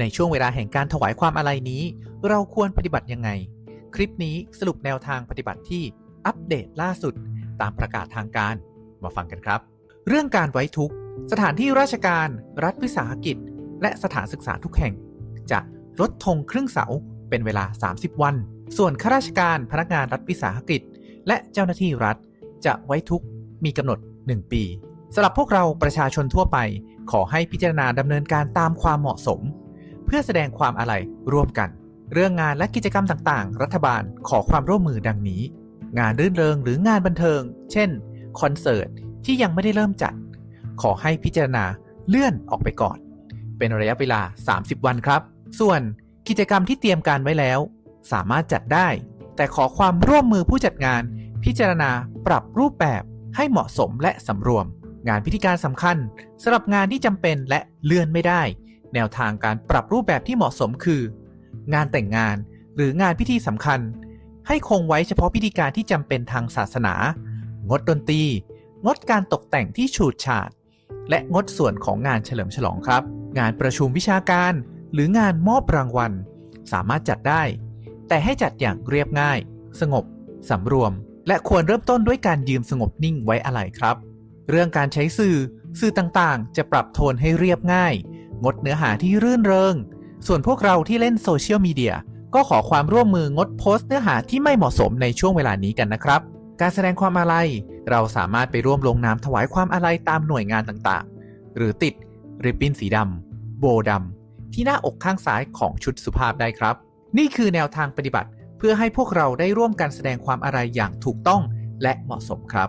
ในช่วงเวลาแห่งการถวายความอาลัยนี้ เราควรปฏิบัติยังไง คลิปนี้สรุปแนวทางปฏิบัติที่อัปเดตล่าสุด ตามประกาศทางการ มาฟังกันครับ เรื่องการไว้ทุกข์สถานที่ราชการ รัฐวิสาหกิจ และสถานศึกษาทุกแห่ง จะลดธงครึ่งเสาเป็นเวลา 30 วัน ส่วนข้าราชการพนักงานรัฐวิสาหกิจ และเจ้าหน้าที่รัฐ จะไว้ทุกข์มีกำหนด 1 ปีสำหรับพวกเราประชาชนทั่วไป ขอให้พิจารณาดำเนินการตามความเหมาะสม พื่อแสดงความอาลัยร่วมกัน เรื่องงานและกิจกรรมต่างๆ รัฐบาลขอความร่วมมือดังนี้ งานรื่นเริงหรืองานบันเทิง เช่น คอนเสิร์ตที่ยังไม่ได้เริ่มจัด ขอให้พิจารณาเลื่อนออกไปก่อน เป็นระยะเวลา 30 วันครับ ส่วนกิจกรรมที่เตรียมการไว้แล้ว สามารถจัดได้ แต่ขอความร่วมมือผู้จัดงาน พิจารณาปรับรูปแบบให้เหมาะสมและสำรวม งานพิธีการสำคัญสำหรับงานที่จำเป็นและเลื่อนไม่ได้ แนวทางการปรับรูปแบบที่เหมาะสมคือ งานแต่งงานหรืองานพิธีสำคัญ ให้คงไว้เฉพาะพิธีการที่จำเป็นทางศาสนา งดดนตรี งดการตกแต่งที่ฉูดฉาด และงดส่วนของงานเฉลิมฉลองครับ งานประชุมวิชาการ หรืองานมอบรางวัล สามารถจัดได้ แต่ให้จัดอย่างเรียบง่าย สงบสำรวม และควรเริ่มต้นด้วยการยืมสงบนิ่งไว้อะไรครับ เรื่องการใช้สื่อ สื่อต่างๆ จะปรับโทนให้เรียบง่าย งดเนื้อหาที่รื่นเริง ส่วนพวกเราที่เล่นโซเชียลมีเดียก็ขอความร่วมมืองดโพสต์เนื้อหาที่ไม่เหมาะสมในช่วงเวลานี้กันนะครับ การแสดงความอาลัย เราสามารถไปร่วมลงนามถวายความอาลัยตามหน่วยงานต่างๆ หรือติดริบบิ้นสีดำโบดำที่หน้าอกข้างซ้ายของชุดสุภาพได้ครับ นี่คือแนวทางปฏิบัติเพื่อให้พวกเราได้ร่วมกันแสดงความอาลัยอย่างถูกต้องและเหมาะสมครับ